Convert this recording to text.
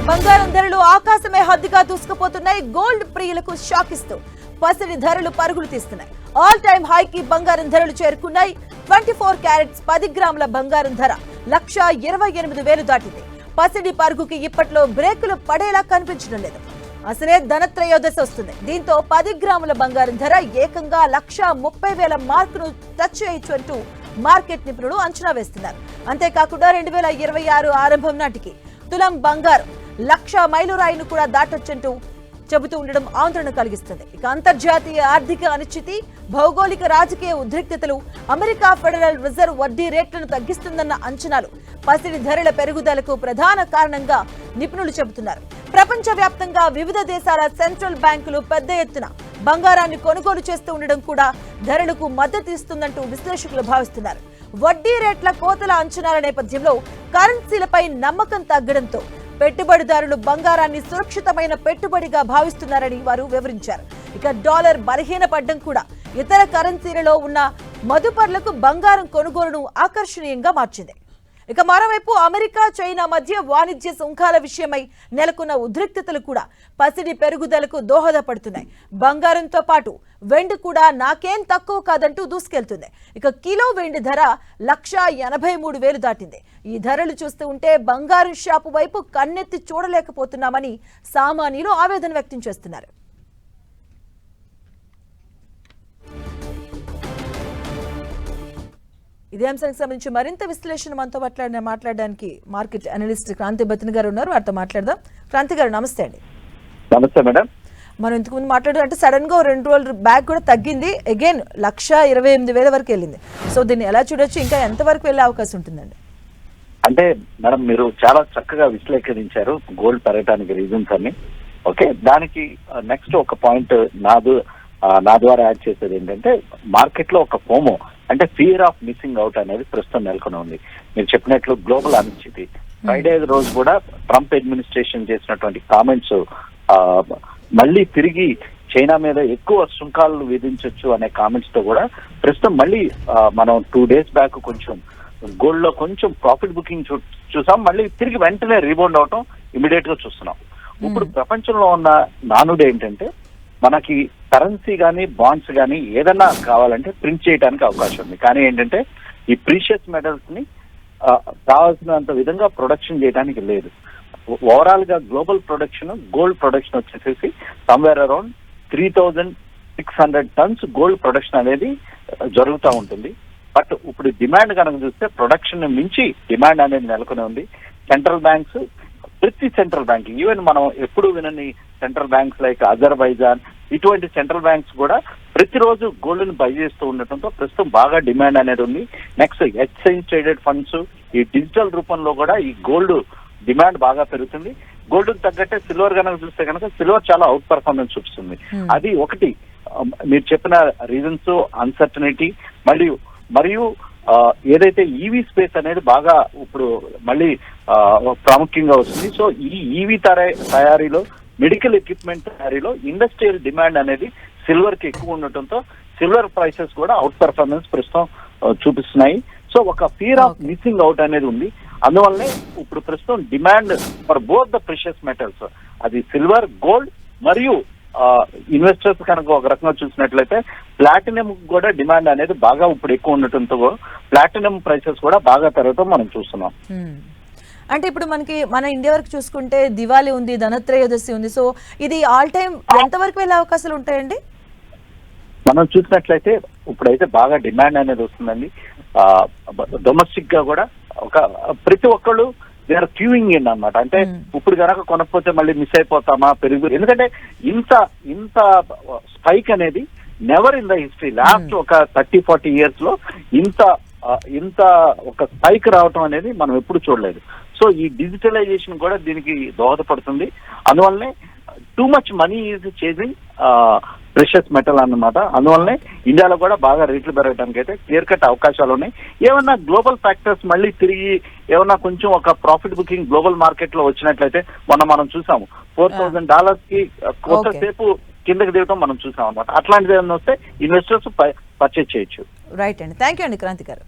బంగారం ధరలు ఆకాశమే హద్దుగా దూసుకుపోతున్నాయి. గోల్డ్ ప్రియులకు షాక్ ఇస్తూ పసిడి ధరలు పరుగులు తీస్తున్నాయి. ఆల్ టైమ్ హైకి బంగారం ధరలు చేరుకున్నాయి. ట్వంటీ ఫోర్ క్యారెట్స్ పది గ్రాముల బంగారం ధర లక్ష ఇరవై ఎనిమిది వేలు దాటింది. పసిడి పరుగుకి ఇప్పట్లో బ్రేకులు పడేలా కనిపించడం లేదు. అసలే ధనత్రయోదశి వస్తుంది. దీంతో పది గ్రాముల బంగారం ధర ఏకంగా లక్ష ముప్పై వేల మార్కును టచ్ చేయొచ్చు అంటూ మార్కెట్ నిపుణులు అంచనా వేస్తున్నారు. అంతేకాకుండా రెండు వేల ఇరవై ఆరు ఆరంభం నాటికి తులం బంగారం లక్ష మైలురాయిను కూడా దాటొచ్చంటూ చెబుతూ ఉండడం ఆందోళన కలిగిస్తుంది. ఇక అంతర్జాతీయ ఆర్థిక అనిశ్చితి భౌగోళిక రాజకీయ ఉద్రిక్తతలు అమెరికా ఫెడరల్ రిజర్వ్ వడ్డీ రేట్లను తగ్గిస్తుందన్న అంచనాలు పసిడి ధరల పెరుగుదలకు ప్రధాన కారణంగా నిపుణులు చెబుతున్నారు. ప్రపంచవ్యాప్తంగా వివిధ దేశాల సెంట్రల్ బ్యాంకులు పెద్ద ఎత్తున బంగారాన్ని కొనుగోలు చేస్తూ ఉండడం కూడా ధరలకు మద్దతు ఇస్తుందంటూ విశ్లేషకులు భావిస్తున్నారు. వడ్డీ రేట్ల కోతల అంచనాల నేపథ్యంలో కరెన్సీలపై నమ్మకం తగ్గడంతో పెట్టుబడిదారులు బంగారాన్ని సురక్షితమైన పెట్టుబడిగా భావిస్తున్నారని వారు వివరించారు. ఇక డాలర్ బలహీనపడ్డం కూడా. ఇతర కరెన్సీలలో ఉన్న మదుపర్లకు బంగారం కొనుగోలును ఆకర్షణీయంగా మార్చింది. ఇక మరోవైపు అమెరికా చైనా మధ్య వాణిజ్య సుంకాల విషయమై నెలకొన్న ఉద్రిక్తతలు కూడా పసిడి పెరుగుదలకు దోహదపడుతున్నాయి. బంగారంతో పాటు వెండి కూడా నాకేం తక్కువ కాదంటూ దూసుకెళ్తుంది. ఇక కిలో వెండి ధర లక్ష ఎనభై మూడు వేలు దాటింది. ఈ ధరలు చూస్తూ ఉంటే బంగారం షాపు వైపు కన్నెత్తి చూడలేకపోతున్నామని సామాన్యులు ఆవేదన వ్యక్తం చేస్తున్నారు. ఇదే అంశానికి సంబంధించి మరింత విశ్లేషణ మనతో మాట్లాడిన మాట్లాడడానికి మార్కెట్ అనలిస్ట్ క్రాంతి బతిన్ గారు ఉన్నారు. వారితో మాట్లాడదాం. క్రాంతి గారు నమస్తే అండి. నమస్తే మేడం. మనం ఇంతకు ముందు మాట్లాడారు అంటే సడన్గా రెండు రోజులు బ్యాక్ కూడా తగ్గింది. అగైన్ లక్ష ఇరవై ఎనిమిది వేల వరకు వెళ్ళింది. సో దీన్ని ఎలా చూడొచ్చు? ఇంకా ఎంత వరకు వెళ్ళే అవకాశం ఉంటుందండి? అంటే మేడం మీరు చాలా చక్కగా విశ్లేషించారు గోల్డ్ పెరగడానికి రీజన్స్ అన్ని. ఓకే దానికి నెక్స్ట్ ఒక పాయింట్ నాదు నా ద్వారా యాడ్ చేసేది ఏంటంటే మార్కెట్లో ఒక ఫోమో అంటే ఫియర్ ఆఫ్ మిస్సింగ్ అవుట్ అనేది ప్రస్తుతం నెలకొని ఉంది. మీరు చెప్పినట్లు గ్లోబల్ అనిశ్చితి ఫ్రైడే రోజు కూడా ట్రంప్ అడ్మినిస్ట్రేషన్ చేసినటువంటి కామెంట్స్ మళ్ళీ తిరిగి చైనా మీద ఎక్కువ సుంకాలు విధించవచ్చు అనే కామెంట్స్తో కూడా ప్రస్తుతం మళ్ళీ మనం టూ డేస్ బ్యాక్ కొంచెం గోల్డ్లో కొంచెం ప్రాఫిట్ బుకింగ్ చూ చూసాం. మళ్ళీ తిరిగి వెంటనే రీబౌండ్ అవటం ఇమీడియట్గా చూస్తున్నాం. ఇప్పుడు ప్రపంచంలో ఉన్న నానుడు ఏంటంటే మనకి కరెన్సీ కానీ బాండ్స్ కానీ ఏదన్నా కావాలంటే ప్రింట్ చేయడానికి అవకాశం ఉంది. కానీ ఏంటంటే ఈ ప్రీషియస్ మెటల్స్ని కావాల్సినంత విధంగా ప్రొడక్షన్ చేయడానికి లేదు. ఓవరాల్గా గ్లోబల్ ప్రొడక్షన్ గోల్డ్ ప్రొడక్షన్ వచ్చేసేసి somewhere around three thousand six hundred tons gold production అనేది జరుగుతూ ఉంటుంది. బట్ ఇప్పుడు డిమాండ్ కనుక చూస్తే ప్రొడక్షన్ మించి డిమాండ్ అనేది నెలకొని ఉంది. సెంట్రల్ బ్యాంక్స్ ప్రతి సెంట్రల్ బ్యాంక్ ఈవెన్ మనం ఎప్పుడు వినని సెంట్రల్ బ్యాంక్స్ లైక్ అజర్బైజాన్ ఇటువంటి సెంట్రల్ బ్యాంక్స్ కూడా ప్రతిరోజు గోల్డ్ని బై చేస్తూ ఉండటంతో ప్రస్తుతం బాగా డిమాండ్ అనేది ఉంది. నెక్స్ట్ ఎక్స్చేంజ్ ట్రేడెడ్ ఫండ్స్ ఈ డిజిటల్ రూపంలో కూడా ఈ గోల్డ్ డిమాండ్ బాగా పెరుగుతుంది. గోల్డ్ తగ్గట్టే సిల్వర్ కనుక చూస్తే కనుక సిల్వర్ చాలా అవుట్ పర్ఫార్మెన్స్ చూపిస్తుంది. Hmm. అది ఒకటి. మీరు చెప్పిన రీజన్స్ అన్సర్టనిటీ మరియు మరియు ఏదైతే ఈవీ స్పేస్ అనేది బాగా ఇప్పుడు మళ్ళీ ప్రాముఖ్యంగా వస్తుంది. సో ఈ ఈవీ తయారీలో మెడికల్ ఎక్విప్మెంట్ తయారీలో ఇండస్ట్రియల్ డిమాండ్ అనేది సిల్వర్కి ఎక్కువ ఉండటంతో సిల్వర్ ప్రైసెస్ కూడా అవుట్ పర్ఫార్మెన్స్ ప్రస్తుతం చూపిస్తున్నాయి. సో ఒక ఫియర్ ఆఫ్. మిస్సింగ్ అవుట్ అనేది ఉంది. అందువల్లనే ఇప్పుడు ప్రస్తుతం demand for both the precious metals అది సిల్వర్ గోల్డ్ మరియు ఇన్వెస్టర్స్ కనుక ఒక రకంగా చూసినట్లయితే ప్లాటినం కూడా డిమాండ్ అనేది బాగా ఇప్పుడు ఎక్కువ ఉండటంతో ప్లాటినం ప్రైసెస్ కూడా బాగా పెరగటం మనం చూస్తున్నాం. అంటే ఇప్పుడు మనకి మన ఇండియా వరకు చూసుకుంటే దివాళీ ఉంది ధనత్రయోదశి ఉంది. సో ఇది ఆల్ టైమ్ ఎంత వరకు వెళ్ళే అవకాశాలు ఉంటాయండి? మనం చూసినట్లయితే ఇప్పుడైతే బాగా డిమాండ్ అనేది వస్తుందండి. డొమెస్టిక్గా కూడా ఒక ప్రతి ఒక్కళ్ళు దే ఆర్ క్యూయింగ్ ఇన్ అన్నమాట. అంటే Hmm. ఇప్పుడు కనుక కొనకపోతే మళ్ళీ మిస్ అయిపోతామా పెరుగు ఎందుకంటే ఇంత ఇంత స్పైక్ అనేది never in the history last ఒక థర్టీ ఫార్టీ ఇయర్స్లో ఇంత ఆ, ఇంత ఒక స్పైక్ రావటం అనేది మనం ఎప్పుడు చూడలేదు. సో ఈ డిజిటలైజేషన్ కూడా దీనికి దోహదపడుతుంది. అందువల్లనే too much money is chasing precious metal అన్నమాట. అందువల్లనే ఇండియాలో కూడా బాగా రేట్లు పెరగడానికి అయితే క్లియర్ కట్ అవకాశాలు ఉన్నాయి. ఏమన్నా గ్లోబల్ ఫ్యాక్టర్స్ మళ్ళీ తిరిగి ఏమన్నా కొంచెం ఒక ప్రాఫిట్ బుకింగ్ గ్లోబల్ మార్కెట్లో వచ్చినట్లయితే మొన్న మనం చూసాము. ఫోర్ థౌసండ్ డాలర్స్కి కొంతసేపు కిందకి దిగటం మనం చూసాం అనమాట అట్లాంటిది ఏమన్నా వస్తే ఇన్వెస్టర్స్ పర్చేజ్ చేయొచ్చు. రైట్ అండి. థ్యాంక్ యూ అండి క్రాంతి గారు.